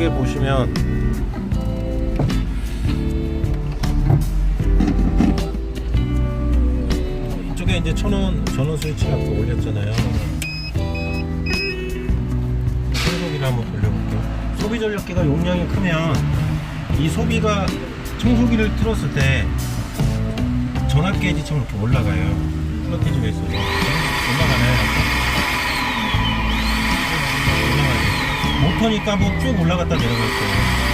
이쪽에 보시면 이쪽에 이제 천원 전원 스위치 갖고 올렸잖아요. 청소기를 한번 돌려볼게요. 소비 전력기가 용량이 크면 이 소비가 청소기를 틀었을 때 전압 게이지처럼 이렇게 올라가요. 플러티지가 있어서 올라가나 모터니까 뭐쭉 올라갔다 내려갈 거예요.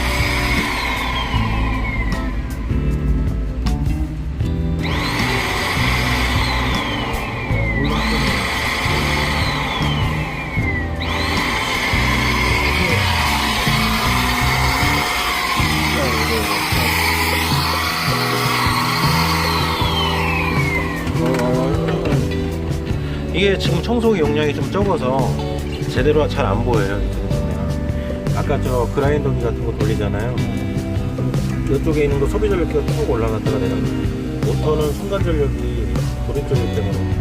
이게 지금 청소기 용량이 좀 적어서 제대로 잘 안 보여요. 아까 저 그라인더기 같은 거 돌리잖아요. 이쪽에 있는 거 소비 전력기가 쭉 올라갔다가 내려. 모터는 순간 전력이 도립 전력 때문에.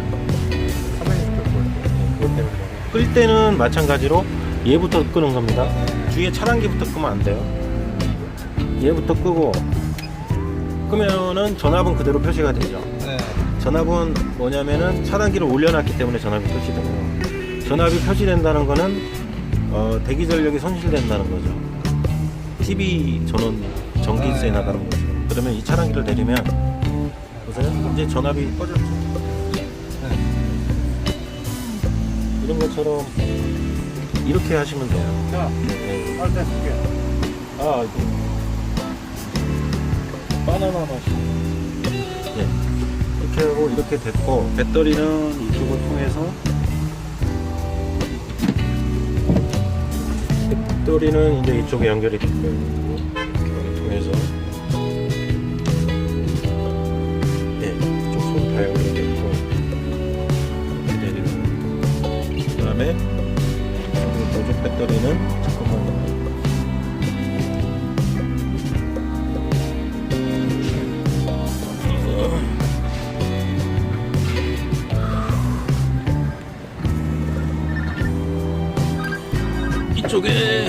그것 때문에. 끌 때는 마찬가지로 얘부터 끄는 겁니다. 뒤에 차단기부터 끄면 안 돼요. 얘부터 끄고 끄면은 전압은 그대로 표시가 되죠. 네. 전압은 뭐냐면은 차단기를 올려놨기 때문에 전압이 표시되고요. 전압이 표시된다는 거는 어, 대기 전력이 손실된다는 거죠. TV 전원 전기세 나가는 거죠. 그러면 이 차단기를 내리면 보세요. 이제 전압이 꺼졌죠. 이런 것처럼 이렇게 하시면 돼요. 자, 네. 빨대. 아, 이거 바나나 맛이. 네. 이렇게 하고 이렇게 됐고 배터리는 이쪽을 통해서 배터리는 이제 이쪽에 연결이 됐고요. 이렇게 통해서. 네, 이쪽 손 다 연결이 됐고. 그다음에 보조 배터리는 잠깐만 이쪽에